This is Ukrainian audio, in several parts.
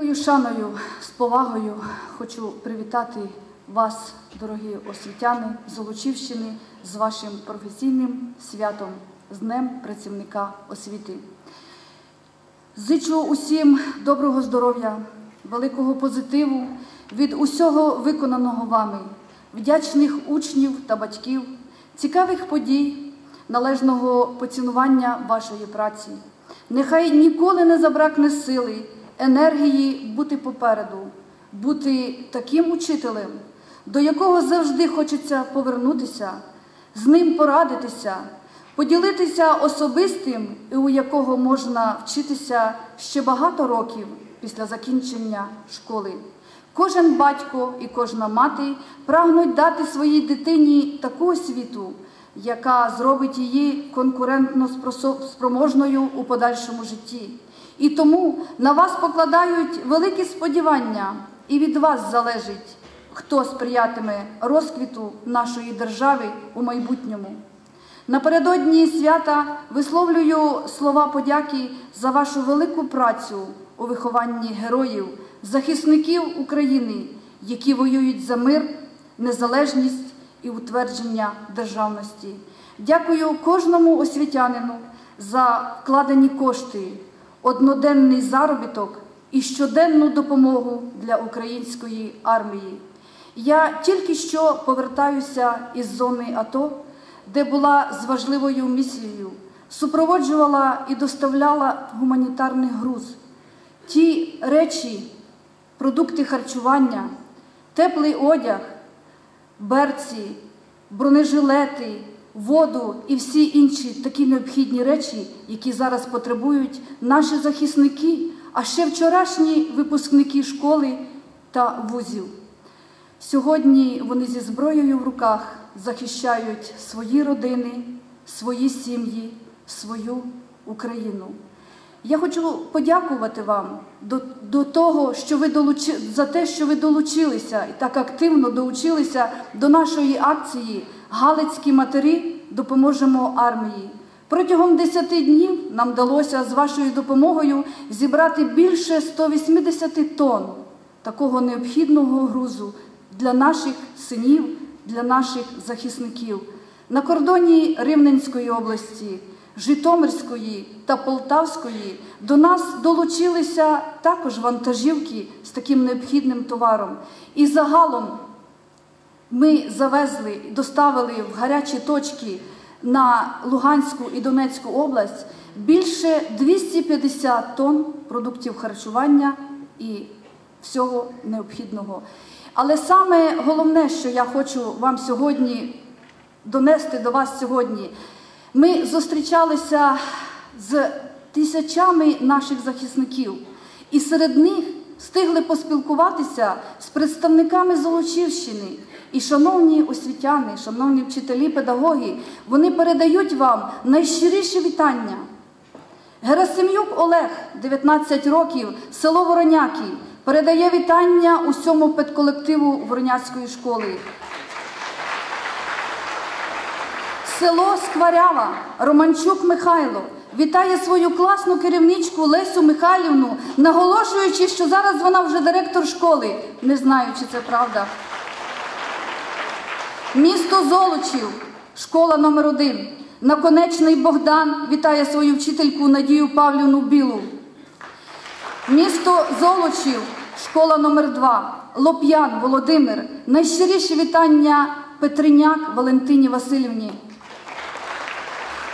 Великою шаною, з повагою хочу привітати вас, дорогі освітяни Золочівщини, з вашим професійним святом, з Днем працівника освіти. Зичу усім доброго здоров'я, великого позитиву від усього виконаного вами, вдячних учнів та батьків, цікавих подій, належного поцінування вашої праці. Нехай ніколи не забракне сили, енергії бути попереду, бути таким учителем, до якого завжди хочеться повернутися, з ним порадитися, поділитися особистим, у якого можна вчитися ще багато років після закінчення школи. Кожен батько і кожна мати прагнуть дати своїй дитині таку освіту, яка зробить її конкурентно спроможною у подальшому житті. І тому на вас покладають великі сподівання, і від вас залежить, хто сприятиме розквіту нашої держави у майбутньому. Напередодні свята висловлюю слова подяки за вашу велику працю у вихованні героїв, захисників України, які воюють за мир, незалежність і утвердження державності. Дякую кожному освітянину за вкладені кошти, одноденний заробіток і щоденну допомогу для української армії. Я тільки що повертаюся із зони АТО, де була з важливою місією, супроводжувала і доставляла гуманітарний груз. Ті речі, продукти харчування, теплий одяг, берці, бронежилети, воду і всі інші такі необхідні речі, які зараз потребують наші захисники, а ще вчорашні випускники школи та вузів. Сьогодні вони зі зброєю в руках захищають свої родини, свої сім'ї, свою Україну. Я хочу подякувати вам до, до того, що ви долучи, за те, що ви долучилися і так активно долучилися до нашої акції Галицькі матері допоможемо армії. Протягом 10 днів нам вдалося з вашою допомогою зібрати більше 180 тонн такого необхідного грузу для наших синів, для наших захисників на кордоні Рівненської області. Житомирської та Полтавської до нас долучилися також вантажівки з таким необхідним товаром. І загалом ми завезли, доставили в гарячі точки на Луганську і Донецьку область більше 250 тонн продуктів харчування і всього необхідного. Але саме головне, що я хочу вам сьогодні донести до вас сьогодні. Ми зустрічалися з тисячами наших захисників, і серед них встигли поспілкуватися з представниками Золочівщини. І, шановні освітяни, шановні вчителі, педагоги, вони передають вам найщиріші вітання. Герасим'юк Олег, 19 років, село Вороняки, передає вітання усьому педколективу Вороняцької школи. Село Скварява, Романчук Михайло вітає свою класну керівничку Лесю Михайлівну, наголошуючи, що зараз вона вже директор школи. Не знаю, чи це правда. Місто Золочів, школа номер 1 Наконечний Богдан вітає свою вчительку Надію Павлівну Білу. Місто Золочів, школа номер 2 Лоп'ян Володимир. Найщиріші вітання Петриняк Валентині Васильівні.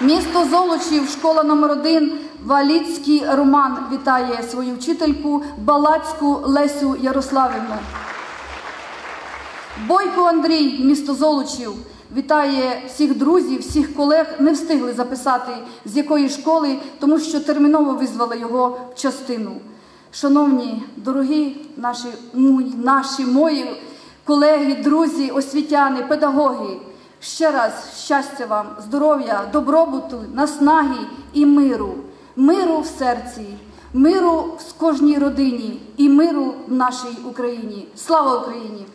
Місто Золочів, школа номер 1 Валіцький Роман вітає свою вчительку Балацьку Лесю Ярославівну. Бойко Андрій, місто Золочів, вітає всіх друзів, всіх колег. Не встигли записати з якої школи, тому що терміново визвали його в частину. Шановні, дорогі наші, наші мої колеги, друзі, освітяни, педагоги. Ще раз щастя вам, здоров'я, добробуту, наснаги і миру, миру в серці, миру в кожній родині і миру в нашій Україні. Слава Україні!